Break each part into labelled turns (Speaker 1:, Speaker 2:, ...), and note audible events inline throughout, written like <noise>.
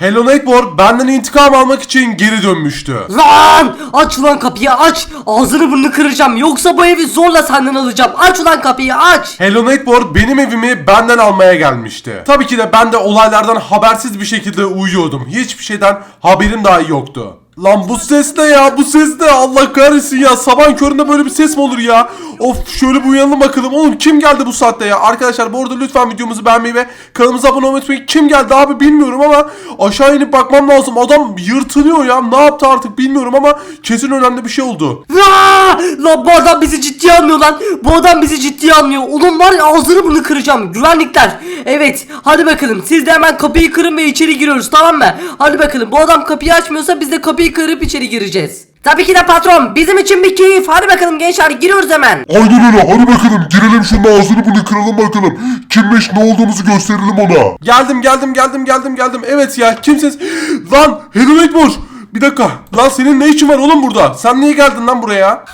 Speaker 1: Hello Nightmare benden intikam almak için geri dönmüştü.
Speaker 2: Lan! Aç ulan kapıyı aç! Ağzını burnunu kıracağım yoksa bu evi zorla senden alacağım. Aç ulan kapıyı aç!
Speaker 1: Hello Nightmare benim evimi benden almaya gelmişti. Tabii ki de ben de olaylardan habersiz bir şekilde uyuyordum. Hiçbir şeyden haberim dahi yoktu. Lan bu ses ne ya? Bu ses ne? Allah kahretsin ya. Sabahın köründe böyle bir ses mi olur ya? Of şöyle bir uyanalım bakalım. Oğlum kim geldi bu saatte ya? Arkadaşlar bu arada lütfen videomuzu beğenmeyi ve kanalımıza abone olmayı unutmayın. Kim geldi abi bilmiyorum ama aşağı inip bakmam lazım. Adam yırtınıyor ya. Ne yaptı artık bilmiyorum ama kesin önemli bir şey oldu.
Speaker 2: Aa! <laughs> Lan bu adam bizi ciddiye almıyor lan. Bu adam bizi ciddiye almıyor. Ulan var ya ağzını burnunu kıracağım. Güvenlikler. Evet. Hadi bakalım. Siz de hemen kapıyı kırın ve içeri giriyoruz tamam mı? Hadi bakalım. Bu adam kapıyı açmıyorsa biz de kapıyı kırıp içeri gireceğiz. Tabii ki de patron. Bizim için bir keyif. Hadi bakalım gençler giriyoruz hemen.
Speaker 3: Aynen öyle hadi bakalım girelim şunun ağzını bunu kıralım bakalım. Kimmiş ne olduğumuzu gösterelim ona.
Speaker 1: Geldim geldim geldim geldim geldim. Evet ya kimsiniz? Lan Hello Nightmare. Bir dakika. Lan senin ne işin var oğlum burada? Sen niye geldin lan buraya?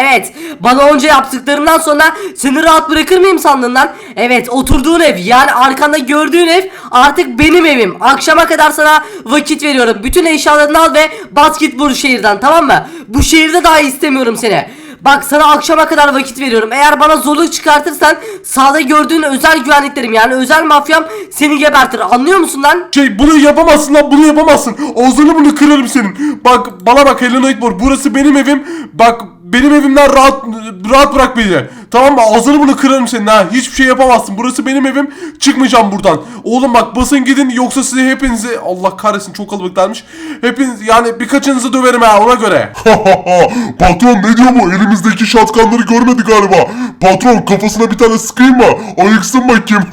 Speaker 1: <laughs>
Speaker 2: evet. Bana onca yaptıklarından sonra seni rahat bırakır mıyım sandın lan? Evet oturduğun ev yani arkanda gördüğün ev artık benim evim. Akşama kadar sana vakit veriyorum. Bütün eşyalarını al ve bas git bu şehirden tamam mı? Bu şehirde daha istemiyorum seni. Bak sana akşama kadar vakit veriyorum. Eğer bana zorluk çıkartırsan sağda gördüğün özel güvenliklerim yani özel mafyam seni gebertir. Anlıyor musun lan?
Speaker 1: Şey bunu yapamazsın lan bunu yapamazsın. Ağzını bunu kırarım senin. Bak bana bak Hello Nightmare. Burası benim evim. Bak benim evimden rahat rahat bırak beni. Tamam mı? Ağzını bunu kırarım senin ha. Hiçbir şey yapamazsın. Burası benim evim. Çıkmayacağım buradan. Oğlum bak basın gidin yoksa sizi hepinizi Allah kahretsin çok kalabalıklarmış. Hepiniz yani birkaçınızı döverim ha ona göre. <laughs>
Speaker 3: Patron ne diyor bu elimizdeki şatkanları görmedi galiba. Patron kafasına bir tane sıkayım mı? Ayıksın bakayım. <laughs>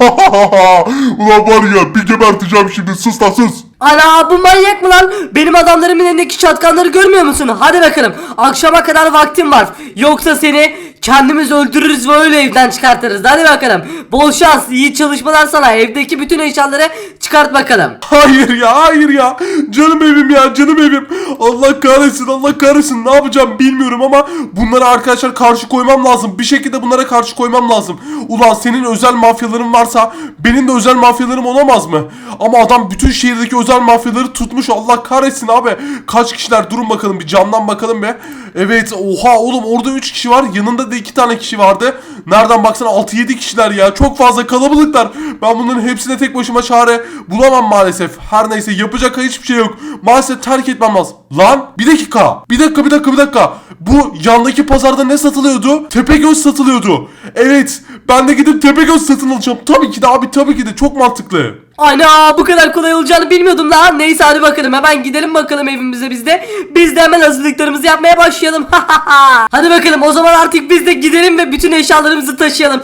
Speaker 3: Ulan var ya bir geberteceğim şimdi sus lan sus.
Speaker 2: Ana bu manyak mı lan? Benim adamlarımın elindeki çatkanları görmüyor musun? Hadi bakalım. Akşama kadar vaktim var. Yoksa seni kendimiz öldürürüz ve öyle evden çıkartırız. Hadi bakalım. Bol şans, iyi çalışmalar sana. Evdeki bütün eşyaları çıkart bakalım.
Speaker 1: Hayır ya hayır ya. Canım evim ya canım evim. Allah kahretsin Allah kahretsin. Ne yapacağım bilmiyorum ama bunlara arkadaşlar karşı koymam lazım. Bir şekilde bunlara karşı koymam lazım. Ulan senin özel mafyaların varsa benim de özel mafyalarım olamaz mı? Ama adam bütün şehirdeki özel mafyaları tutmuş. Allah kahretsin abi. Kaç kişiler durun bakalım bir camdan bakalım be. Evet oha oğlum orada 3 kişi var. Yanında da 2 tane kişi vardı. Nereden baksana 6-7 kişiler ya. Çok fazla kalabalıklar. Ben bunların hepsine tek başıma çare bulamam maalesef. Her neyse yapacak hiçbir şey yok. Maalesef terk etmem lazım. Lan bir dakika. Bir dakika bir dakika bir dakika. Bu yandaki pazarda ne satılıyordu? Tepegöz satılıyordu. Evet ben de gidip Tepegöz satın alacağım. Tabii ki de abi tabii ki de çok mantıklı.
Speaker 2: Ana bu kadar kolay olacağını bilmiyordum lan. Neyse hadi bakalım hemen gidelim bakalım evimize biz de. Biz de hemen hazırlıklarımızı yapmaya başlayalım. <laughs> hadi bakalım o zaman artık biz de gidelim ve bütün eşyalarımızı taşıyalım.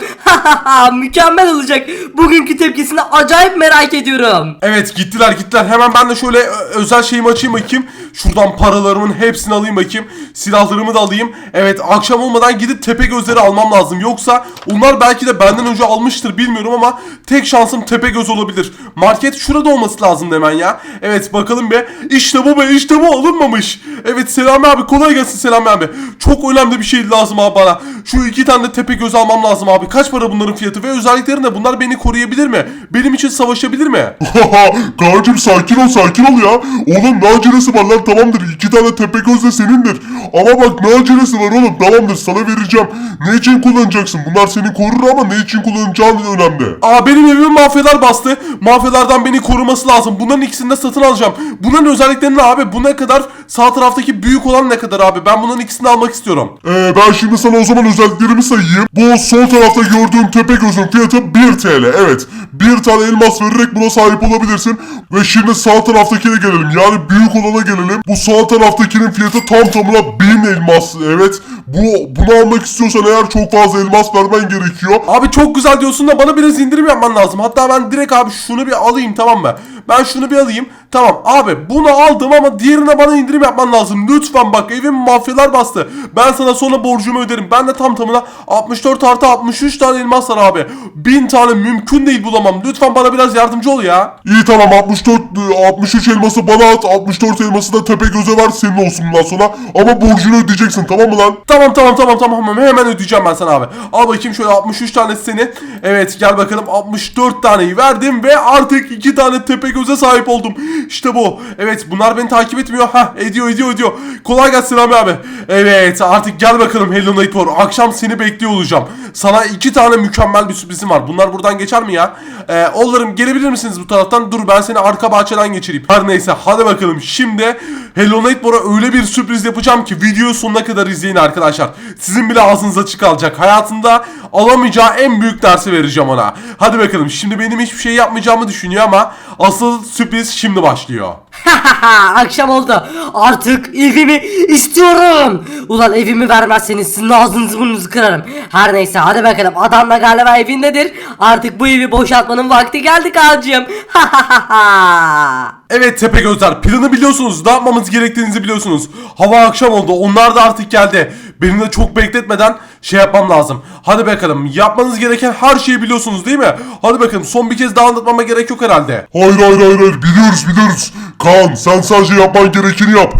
Speaker 2: <laughs> Mükemmel olacak. Bugünkü tepkisini acayip merak ediyorum.
Speaker 1: Evet gittiler gittiler. Hemen ben de şöyle özel şeyimi açayım bakayım. Şuradan paralarımın hepsini alayım bakayım. Silahlarımı da alayım. Evet akşam olmadan gidip tepe gözleri almam lazım. Yoksa onlar belki de benden önce almıştır bilmiyorum ama tek şansım tepe göz olabilir. Market şurada olması lazım hemen ya. Evet bakalım be. İşte bu be işte bu alınmamış. Evet Selami abi kolay gelsin Selami abi. Çok önemli bir şey lazım abi bana. Şu iki tane de tepe göz almam lazım abi. Kaç para bunların fiyatı ve özellikleri ne? Bunlar beni koruyabilir mi? Benim için savaşabilir mi? <laughs>
Speaker 3: Kaan'cım sakin ol sakin ol ya. Oğlum ne acelesi var lan tamamdır. İki tane tepe göz de senindir. Ama bak ne acelesi var oğlum tamamdır sana vereceğim. Ne için kullanacaksın? Bunlar seni korur ama ne için kullanacağın önemli.
Speaker 1: Aa benim evimi mafyalar bastı. Mafyalardan beni koruması lazım. Bunların ikisini de satın alacağım. Bunların özellikleri ne abi? Bu ne kadar? Sağ taraftaki büyük olan ne kadar abi? Ben bunların ikisini almak istiyorum.
Speaker 3: Ee, ben şimdi sana o zaman özelliklerimi sayayım. Bu sol tarafta gördüğüm tepe gözün fiyatı 1 TL. Evet. 1 tane elmas vererek buna sahip olabilirsin. Ve şimdi sağ taraftakine gelelim. Yani büyük olana gelelim. Bu sağ taraftakinin fiyatı tam tamına 1000 elmas. Evet. Bu bunu almak istiyorsan eğer çok fazla elmas vermen gerekiyor.
Speaker 1: Abi çok güzel diyorsun da bana biraz indirim yapman lazım. Hatta ben direkt abi şunu bir alayım tamam mı? Ben şunu bir alayım. Tamam abi bunu aldım ama diğerine bana indirim yapman lazım. Lütfen bak evim mafyalar bastı. Ben sana sonra borcumu öderim. Ben de tam tamına 64 artı 63 tane elmas var abi. 1000 tane mümkün değil bulamam. Lütfen bana biraz yardımcı ol ya.
Speaker 3: İyi tamam 64 e, 63 elması bana at. 64 elması da tepe göze ver senin olsun bundan sonra. Ama borcunu ödeyeceksin tamam mı lan?
Speaker 1: Tamam tamam tamam tamam hemen ödeyeceğim ben sana abi. Al bakayım şöyle 63 tanesi senin. Evet gel bakalım 64 taneyi verdim ve artık 2 tane tepe Tepegöz'e sahip oldum. İşte bu. Evet bunlar beni takip etmiyor. Ha ediyor ediyor ediyor. Kolay gelsin Rami abi. Evet artık gel bakalım Hello Neighbor. Akşam seni bekliyor olacağım. Sana iki tane mükemmel bir sürprizim var. Bunlar buradan geçer mi ya? Ee, oğullarım gelebilir misiniz bu taraftan? Dur ben seni arka bahçeden geçireyim. Her neyse hadi bakalım. Şimdi Hello Neighbor'a öyle bir sürpriz yapacağım ki videoyu sonuna kadar izleyin arkadaşlar. Sizin bile ağzınız açık kalacak. Hayatında alamayacağı en büyük dersi vereceğim ona. Hadi bakalım. Şimdi benim hiçbir şey yapmayacağımı düşünüyor ama asıl sürpriz şimdi başlıyor. <laughs>
Speaker 2: Akşam oldu. Artık evimi istiyorum. Ulan evimi vermezseniz sizin ağzınızı burnunuzu kırarım. Her neyse hadi bakalım. Adam da galiba evindedir. Artık bu evi boşaltmanın vakti geldi Kaan'cığım. <laughs>
Speaker 1: Evet Tepegözler planı biliyorsunuz. Ne yapmamız gerektiğinizi biliyorsunuz. Hava akşam oldu. Onlar da artık geldi. Benim de çok bekletmeden şey yapmam lazım. Hadi bakalım. Yapmanız gereken her şeyi biliyorsunuz değil mi? Hadi bakalım. Son bir kez daha anlatmama gerek yok herhalde.
Speaker 3: Hayır hayır hayır hayır biliyoruz biliyoruz. Kaan sen sadece yapman gerekeni yap.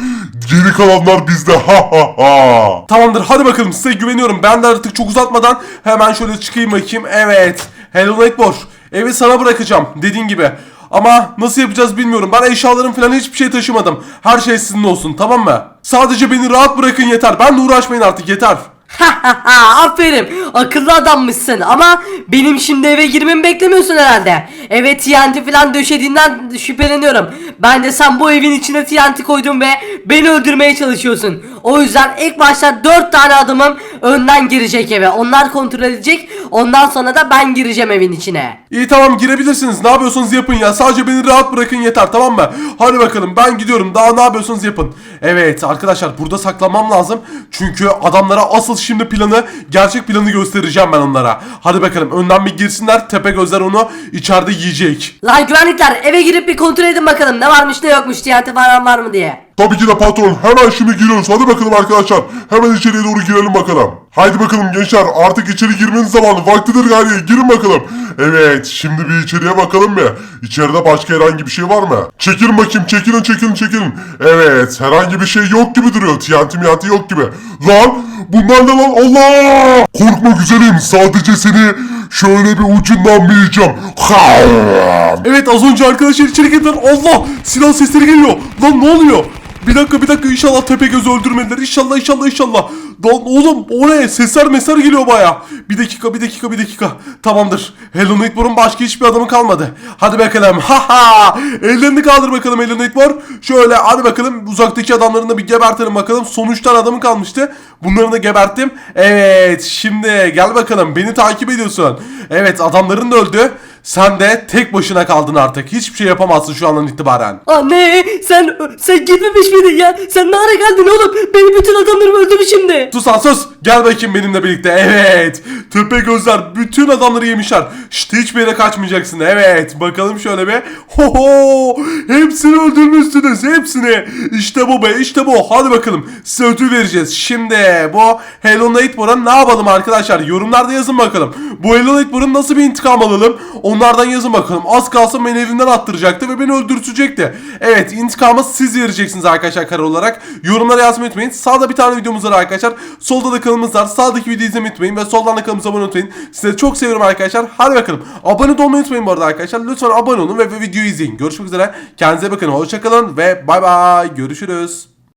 Speaker 3: Geri kalanlar bizde ha ha ha.
Speaker 1: Tamamdır. Hadi bakalım. Size güveniyorum. Ben de artık çok uzatmadan hemen şöyle çıkayım bakayım. Evet. Hello Nightbor. Evi sana bırakacağım. Dediğin gibi. Ama nasıl yapacağız bilmiyorum. Ben eşyalarım falan hiçbir şey taşımadım. Her şey sizin olsun tamam mı? Sadece beni rahat bırakın yeter. Ben de uğraşmayın artık yeter. <laughs>
Speaker 2: Aferin akıllı adammışsın ama benim şimdi eve girmemi beklemiyorsun herhalde. Eve TNT falan döşediğinden şüpheleniyorum. Ben de sen bu evin içine TNT koydun ve beni öldürmeye çalışıyorsun. O yüzden ilk başta 4 tane adamım önden girecek eve. Onlar kontrol edecek. Ondan sonra da ben gireceğim evin içine.
Speaker 1: İyi tamam girebilirsiniz. Ne yapıyorsanız yapın ya. Sadece beni rahat bırakın yeter tamam mı? Hadi bakalım ben gidiyorum. Daha ne yapıyorsanız yapın. Evet arkadaşlar burada saklanmam lazım. Çünkü adamlara asıl şimdi planı, gerçek planı göstereceğim ben onlara. Hadi bakalım önden bir girsinler. Tepe gözler onu içeride yiyecek.
Speaker 2: Lan güvenlikler eve girip bir kontrol edin bakalım ne varmış ne yokmuş TNT falan var mı diye.
Speaker 3: Tabii ki de patron hemen şimdi giriyoruz. Hadi bakalım arkadaşlar. Hemen içeriye doğru girelim bakalım. Haydi bakalım gençler artık içeri girmenin zamanı. Vaktidir gari girin bakalım. Evet şimdi bir içeriye bakalım mı? İçeride başka herhangi bir şey var mı? Çekilin bakayım çekilin çekilin çekilin. Evet herhangi bir şey yok gibi duruyor. TNT miyantı yok gibi. Lan bunlar ne lan Allah! Korkma güzelim sadece seni şöyle bir ucundan bir yiyeceğim.
Speaker 1: Evet az önce arkadaşlar içeri girdiler. Allah silah sesleri geliyor. Lan ne oluyor? Bir dakika bir dakika inşallah Tepegöz'ü öldürmediler. İnşallah inşallah inşallah. Lan oğlum o ne? Sesler mesler geliyor baya. Bir dakika bir dakika bir dakika. Tamamdır. Hello Nightmare'ın başka hiçbir adamı kalmadı. Hadi bakalım. <laughs> Ha ha. Ellerini kaldır bakalım Hello Nightmare. Şöyle hadi bakalım uzaktaki adamlarını da bir gebertelim bakalım. Son 3 tane adamı kalmıştı. Bunları da geberttim. Evet şimdi gel bakalım. Beni takip ediyorsun. Evet adamların da öldü. Sen de tek başına kaldın artık. Hiçbir şey yapamazsın şu andan itibaren.
Speaker 2: Anne sen sen gitmemiş miydin ya? Sen ne ara geldin oğlum? Benim bütün adamlarım öldü mü şimdi?
Speaker 1: Sus lan sus. Gel bakayım benimle birlikte. Evet. Tepe gözler bütün adamları yemişler. İşte hiçbir yere kaçmayacaksın. Evet. Bakalım şöyle bir. Ho ho. Hepsini öldürmüşsünüz. Hepsini. İşte bu be. işte bu. Hadi bakalım. Size ödül vereceğiz. Şimdi bu Hello Nightmare'a ne yapalım arkadaşlar? Yorumlarda yazın bakalım. Bu Hello Nightmare'ın nasıl bir intikam alalım? Onlardan yazın bakalım. Az kalsın beni evimden attıracaktı ve beni öldürtecekti. Evet intikamı siz vereceksiniz arkadaşlar kare olarak. Yorumlara yazmayı unutmayın. Sağda bir tane videomuz var arkadaşlar. Solda da kanalımız var. Sağdaki videoyu izlemeyi unutmayın ve soldan da kanalımıza abone unutmayın. Sizi çok seviyorum arkadaşlar. Hadi bakalım. Abone olmayı unutmayın bu arada arkadaşlar. Lütfen abone olun ve, ve videoyu izleyin. Görüşmek üzere. Kendinize bakın. Hoşçakalın ve bay bay. Görüşürüz.